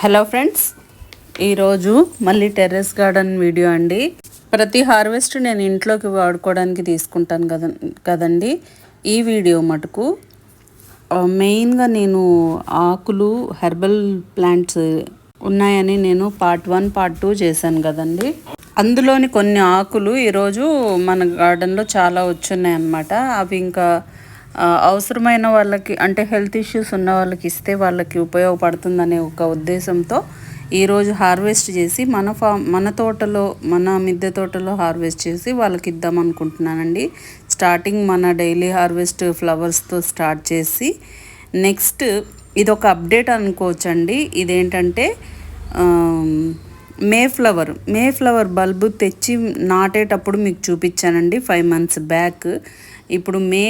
Hello friends ఈరోజు మళ్ళీ terrace garden video అండి. ప్రతి హార్వెస్ట్ నేను ఇంట్లోకి వాడుకోవడానికి తీసుకుంటాను కదా కదండి. ఈ వీడియో మటుకు మెయిన్గా నేను ఆకులు హెర్బల్ ప్లాంట్స్ ఉన్నాయని నేను పార్ట్ వన్ పార్ట్ టూ చేశాను కదండి. అందులోని కొన్ని ఆకులు ఈరోజు మన గార్డెన్లో చాలా వచ్చున్నాయి అన్నమాట అవి ఇంకా అవసరమైన వాళ్ళకి అంటే హెల్త్ ఇష్యూస్ ఉన్న వాళ్ళకి ఇస్తే వాళ్ళకి ఉపయోగపడుతుందనే ఒక ఉద్దేశంతో ఈరోజు హార్వెస్ట్ చేసి మన ఫా మన తోటలో మన మిద్దె తోటలో హార్వెస్ట్ చేసి వాళ్ళకి ఇద్దాం అనుకుంటున్నానండి. స్టార్టింగ్ మన డైలీ హార్వెస్ట్ ఫ్లవర్స్తో స్టార్ట్ చేసి నెక్స్ట్ ఇది ఒక అప్డేట్ అనుకోవచ్చండి. ఇదేంటంటే May flower May flower bulb తెచ్చి నాటేటప్పుడు మీకు చూపించానండి ఫైవ్ మంత్స్ బ్యాక్. ఇప్పుడు మే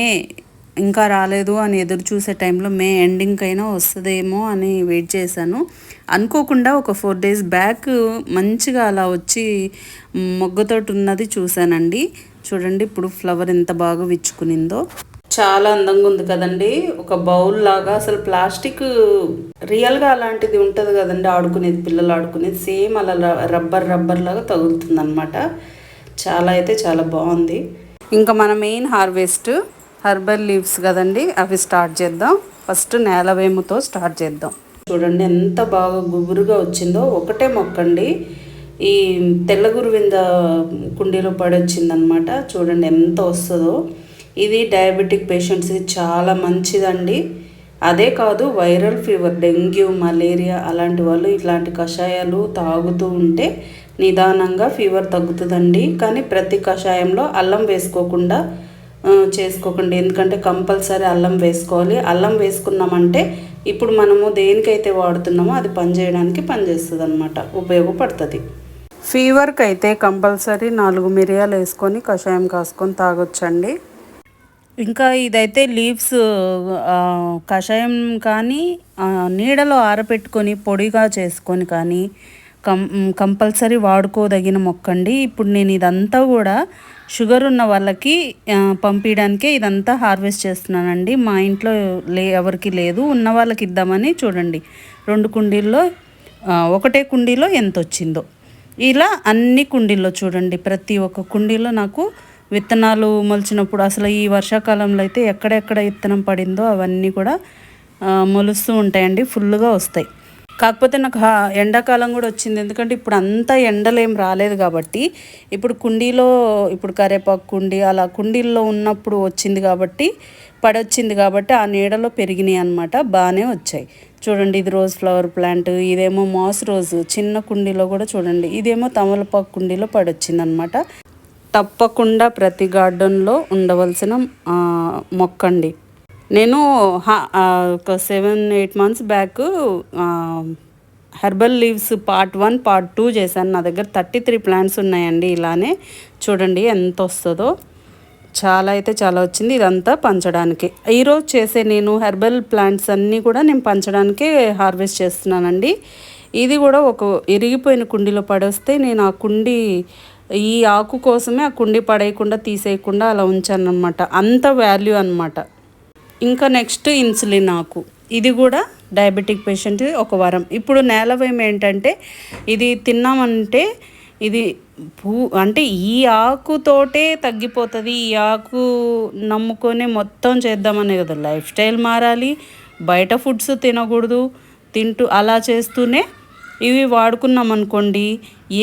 ఇంకా రాలేదు అని ఎదురు చూసే టైంలో మే ఎండింగ్ అయినా వస్తుందేమో అని వెయిట్ చేశాను. అనుకోకుండా ఒక ఫోర్ డేస్ బ్యాక్ మంచిగా అలా వచ్చి మొగ్గతోటి ఉన్నది చూశానండి. చూడండి ఇప్పుడు ఫ్లవర్ ఎంత బాగా విచ్చుకునిందో. చాలా అందంగా ఉంది కదండి. ఒక బౌల్ లాగా అసలు ప్లాస్టిక్ రియల్గా అలాంటిది ఉంటుంది కదండి ఆడుకునేది పిల్లలు ఆడుకునేది. సేమ్ అలా రబ్బర్ రబ్బర్ లాగా తగులుతుంది అనమాట చాలా అయితే చాలా బాగుంది. ఇంకా మన మెయిన్ హార్వెస్ట్ హర్బల్ లీవ్స్ కదండి అవి స్టార్ట్ చేద్దాం. ఫస్ట్ నేలవేముతో స్టార్ట్ చేద్దాం. చూడండి ఎంత బాగా గుబురుగా వచ్చిందో ఒకటే మొక్కండి. ఈ తెల్లగురువింద కుండీలో పడొచ్చిందనమాట. చూడండి ఎంత వస్తుందో. ఇది డయాబెటిక్ పేషెంట్స్కి చాలా మంచిదండి. అదే కాదు వైరల్ ఫీవర్ డెంగ్యూ మలేరియా అలాంటి వాళ్ళు ఇట్లాంటి కషాయాలు తాగుతూ ఉంటే నిదానంగా ఫీవర్ తగ్గుతుందండి. కానీ ప్రతి కషాయంలో అల్లం వేసుకోకుండా చేసుకోకండి. ఎందుకంటే కంపల్సరీ అల్లం వేసుకోవాలి. అల్లం వేసుకున్నామంటే ఇప్పుడు మనము దేనికైతే వాడుతున్నామో అది పనిచేయడానికి పనిచేస్తుంది అనమాట ఉపయోగపడుతుంది. ఫీవర్కి అయితే కంపల్సరీ నాలుగు మిరియాలు వేసుకొని కషాయం కాసుకొని తాగొచ్చండి. ఇంకా ఇదైతే లీవ్స్ కషాయం కానీ నీడలో ఆరబెట్టుకొని పొడిగా చేసుకొని కానీ కం కంపల్సరీ వాడుకోదగిన మొక్కండి. ఇప్పుడు నేను ఇదంతా కూడా షుగర్ ఉన్న వాళ్ళకి పంపించడానికే ఇదంతా హార్వెస్ట్ చేస్తున్నానండి. మా ఇంట్లో లే ఎవరికి లేదు. ఉన్న వాళ్ళకి ఇద్దామని చూడండి. రెండు కుండీల్లో ఒకటే కుండీలో ఎంత వచ్చిందో ఇలా అన్ని కుండీల్లో చూడండి. ప్రతి ఒక్క కుండీలో నాకు విత్తనాలు మొలిచినప్పుడు అసలు ఈ వర్షాకాలంలో అయితే ఎక్కడెక్కడ విత్తనం పడిందో అవన్నీ కూడా మొలుస్తూ ఉంటాయండి. ఫుల్గా వస్తాయి. కాకపోతే నాకు ఎండాకాలం కూడా వచ్చింది. ఎందుకంటే ఇప్పుడు అంతా ఎండలు ఏం రాలేదు కాబట్టి ఇప్పుడు కుండీలో ఇప్పుడు కరేపాకు కుండీ అలా కుండీల్లో ఉన్నప్పుడు వచ్చింది కాబట్టి పడొచ్చింది కాబట్టి ఆ నీడలో పెరిగినాయి అనమాట బాగానే వచ్చాయి. చూడండి ఇది రోజ్ ఫ్లవర్ ప్లాంట్ ఇదేమో మాస్ రోజ్ చిన్న కుండీలో కూడా చూడండి ఇదేమో తమలపాకు కుండీలో పడొచ్చింది అనమాట తప్పకుండా ప్రతి గార్డెన్లో ఉండవలసిన మొక్క మొక్కండి. నేను హా- ఒక seven eight months back herbal leaves part one part two చేశాను. నా దగ్గర థర్టీ త్రీ ప్లాంట్స్ ఉన్నాయండి ఇలానే. చూడండి ఎంత వస్తుందో. చాలా అయితే చాలా వచ్చింది. ఇదంతా పంచడానికి. ఈరోజు చేసే నేను హెర్బల్ ప్లాంట్స్ అన్నీ కూడా నేను పంచడానికే హార్వెస్ట్ చేస్తున్నానండి. ఇది కూడా ఒక ఇరిగిపోయిన కుండీలో పడేస్తే నేను ఆ కుండీ ఈ ఆకు కోసమే ఆ కుండీ పడేయకుండా తీసేయకుండా అలా ఉంచాను అనమాట అంత వాల్యూ అనమాట ఇంకా నెక్స్ట్ ఇన్సులిన్ ఆకు. ఇది కూడా డయాబెటిక్ పేషెంట్ ఒక వరం. ఇప్పుడు నేల నేలవేం ఏంటంటే ఇది తిన్నామంటే ఇది భూ అంటే ఈ ఆకుతోటే తగ్గిపోతుంది. ఈ ఆకు నమ్ముకొని మొత్తం చేద్దామనే కదా. లైఫ్ స్టైల్ మారాలి. బయట ఫుడ్స్ తినకూడదు. తింటూ అలా చేస్తూనే ఇవి వాడుకున్నాం అనుకోండి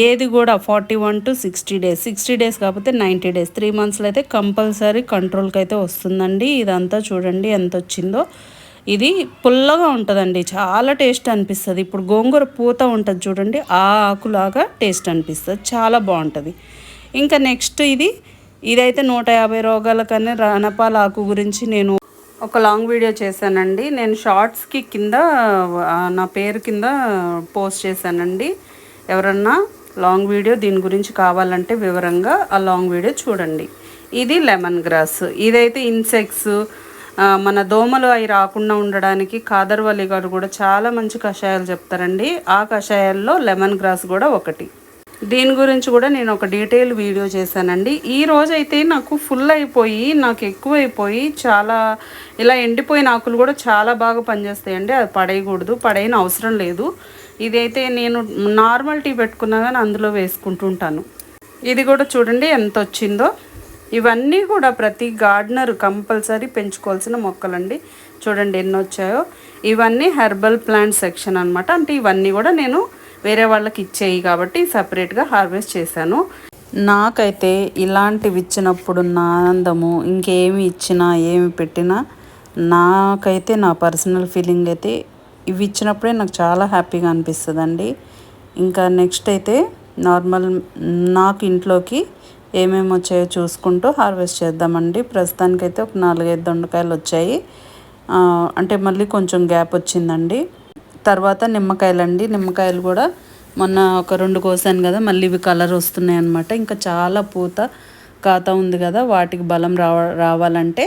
ఏది కూడా forty one to sixty days. Sixty days కాకపోతే నైంటీ డేస్. త్రీ మంత్స్లో అయితే కంపల్సరీ కంట్రోల్కి అయితే వస్తుందండి. ఇదంతా చూడండి ఎంత వచ్చిందో ఇది పుల్లగా ఉంటుందండి. చాలా టేస్ట్ అనిపిస్తుంది. ఇప్పుడు గోంగూర పూత ఉంటుంది చూడండి ఆ ఆకులాగా టేస్ట్ అనిపిస్తుంది. చాలా బాగుంటుంది. ఇంకా నెక్స్ట్ ఇది ఇదైతే నూట యాభై రోగాలకనే రణపాల ఆకు గురించి నేను ఒక లాంగ్ వీడియో చేశానండి. నేను షార్ట్స్కి కింద నా పేరు కింద పోస్ట్ చేశానండి. ఎవరన్నా లాంగ్ వీడియో దీని గురించి కావాలంటే వివరంగా ఆ లాంగ్ వీడియో చూడండి. ఇది లెమన్ గ్రాస్. ఇదైతే ఇన్సెక్ట్స్ మన దోమలు అవి రాకుండా ఉండడానికి కాదర్వల్లి గారు కూడా చాలా మంచి కషాయాలు చెప్తారండి. ఆ కషాయాల్లో లెమన్ గ్రాస్ కూడా ఒకటి. దీని గురించి కూడా నేను ఒక డీటెయిల్ వీడియో చేశానండి. ఈ రోజైతే అయితే నాకు ఫుల్ అయిపోయి నాకు ఎక్కువైపోయి చాలా ఇలా ఎండిపోయిన ఆకులు కూడా చాలా బాగా పనిచేస్తాయండి. అది పడేయకూడదు పడైన అవసరం లేదు. ఇదైతే నేను నార్మల్ టీ పెట్టుకున్నా కానీ అందులో వేసుకుంటుంటాను. ఇది కూడా చూడండి ఎంత వచ్చిందో ఇవన్నీ కూడా ప్రతి గార్డనర్ కంపల్సరీ పెంచుకోవాల్సిన మొక్కలండి. చూడండి ఎన్ని వచ్చాయో ఇవన్నీ హెర్బల్ ప్లాంట్ సెక్షన్ అనమాట అంటే ఇవన్నీ కూడా నేను వేరే వాళ్ళకి ఇచ్చేయి కాబట్టి సపరేట్గా హార్వెస్ట్ చేశాను. నాకైతే ఇలాంటివి ఇచ్చినప్పుడు నా ఆనందము ఇంకేమి ఇచ్చినా ఏమి పెట్టినా నాకైతే నా పర్సనల్ ఫీలింగ్ అయితే ఇవి ఇచ్చినప్పుడే నాకు చాలా హ్యాపీగా అనిపిస్తుందండి. ఇంకా నెక్స్ట్ అయితే నార్మల్ నాకు ఇంట్లోకి ఏమేమి వచ్చాయో చూసుకుంటూ హార్వెస్ట్ చేద్దామండి. ప్రస్తుతానికైతే ఒక నాలుగైదు దొండకాయలు వచ్చాయి. అంటే మళ్ళీ కొంచెం గ్యాప్ వచ్చిందండి. తర్వాత నిమ్మకాయలండి. నిమ్మకాయలు కూడా మొన్న ఒక రెండు కోసాను కదా మళ్ళీ ఇవి కలర్ వస్తున్నాయి అనమాట ఇంకా చాలా పూత కాత ఉంది కదా వాటికి బలం రావ రావాలంటే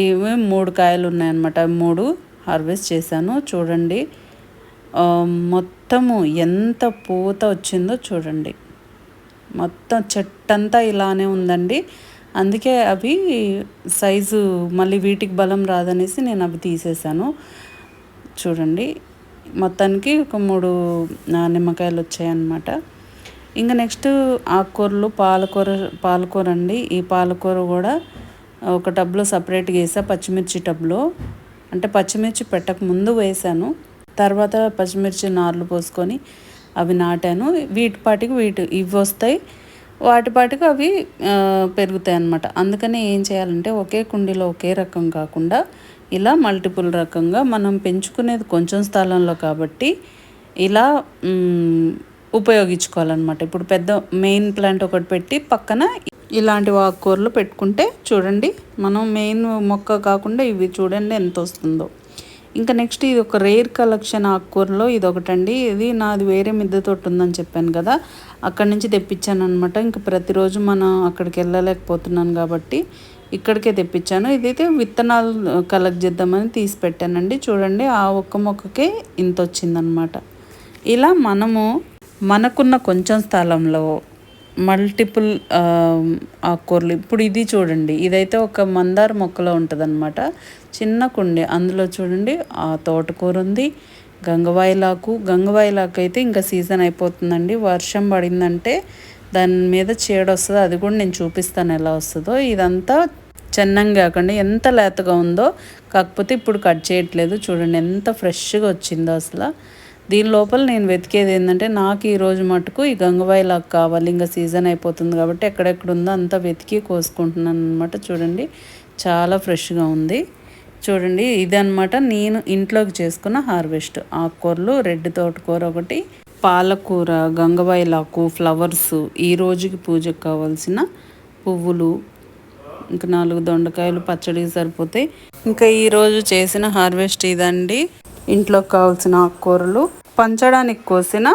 ఇవి మూడు కాయలు ఉన్నాయన్నమాట. మూడు హార్వెస్ట్ చేశాను. చూడండి. మొత్తము ఎంత పూత వచ్చిందో చూడండి. మొత్తం చెట్టంతా ఇలానే ఉందండి. అందుకే అవి సైజు మళ్ళీ వీటికి బలం రాదనేసి నేను అవి తీసేసాను చూడండి. మొత్తానికి ఒక మూడు నిమ్మకాయలు వచ్చాయన్నమాట. ఇంకా నెక్స్ట్ ఆకుకూరలు పాలకూర పాలకూర అండి. ఈ పాలకూర కూడా ఒక టబ్లో సపరేట్గా వేసా పచ్చిమిర్చి టబ్లో. అంటే పచ్చిమిర్చి పెట్టక ముందు వేసాను. తర్వాత పచ్చిమిర్చి నార్లు పోసుకొని అవి నాటాను. వీటిపాటికి వీటి ఇవి వస్తాయి. వాటిపాటికి అవి పెరుగుతాయి అన్నమాట అందుకని ఏం చేయాలంటే ఒకే కుండీలో ఒకే రకం కాకుండా ఇలా మల్టిపుల్ రకంగా మనం పెంచుకునేది కొంచెం స్థలంలో కాబట్టి ఇలా ఉపయోగించుకోవాలన్నమాట. ఇప్పుడు పెద్ద మెయిన్ ప్లాంట్ ఒకటి పెట్టి పక్కన ఇలాంటి ఆకుకూరలు పెట్టుకుంటే చూడండి మనం మెయిన్ మొక్క కాకుండా ఇవి చూడండి ఎంత వస్తుందో. ఇంకా నెక్స్ట్ ఇది ఒక రేర్ కలెక్షన్ ఆకుకూరలో ఇది ఒకటండి ఇది నాది వేరే మిద్దె తోట ఉందని చెప్పాను కదా అక్కడి నుంచి తెప్పించాను అనమాట ఇంకా ప్రతిరోజు మనం అక్కడికి వెళ్ళలేకపోతున్నాను కాబట్టి ఇక్కడికే తెప్పించాను. ఇదైతే విత్తనాలు కలెక్ట్ చేద్దామని తీసి పెట్టానండి. చూడండి ఆ ఒక్క మొక్కకే ఇంత వచ్చిందనమాట ఇలా మనము మనకున్న కొంచెం స్థలంలో మల్టిపుల్ ఆకుకూరలు ఇప్పుడు ఇది చూడండి ఇదైతే ఒక మందార మొక్కలో ఉంటుందన్నమాట. చిన్న కుండి అందులో చూడండి ఆ తోటకూర ఉంది గంగవాయిలాకు గంగవాయిలాకు అయితే ఇంకా సీజన్ అయిపోతుందండి. వర్షం పడిందంటే దాని మీద చీడ వస్తుంది అది కూడా నేను చూపిస్తాను ఎలా వస్తుందో. ఇదంతా చెన్నంగా కాకుండా ఎంత లేతగా ఉందో కాకపోతే ఇప్పుడు కట్ చేయట్లేదు. చూడండి ఎంత ఫ్రెష్గా వచ్చిందో అసలు. దీని లోపల నేను వెతికేది ఏంటంటే నాకు ఈరోజు మటుకు ఈ గంగవాయిలాగా కావాలి. ఇంకా సీజన్ అయిపోతుంది కాబట్టి ఎక్కడెక్కడ ఉందో అంతా వెతికి కోసుకుంటున్నాను అనమాట చూడండి చాలా ఫ్రెష్గా ఉంది. చూడండి ఇది నేను ఇంట్లోకి చేసుకున్న హార్వెస్ట్. ఆకుకూరలు రెడ్ తోటకూర ఒకటి పాలకూర గంగవాయిలాకు ఫ్లవర్స్ ఈ రోజుకి పూజకు కావాల్సిన పువ్వులు ఇంకా నాలుగు దొండకాయలు పచ్చడికి సరిపోతాయి. ఇంకా ఈరోజు చేసిన హార్వెస్ట్ ఇదండి. ఇంట్లోకి కావాల్సిన ఆకుకూరలు పంచడానికి కోసిన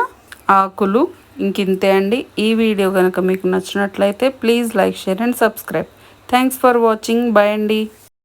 ఆకులు ఇంకింతే అండి. ఈ వీడియో కనుక మీకు నచ్చినట్లయితే please like share and subscribe. Thanks for watching. Bye అండి.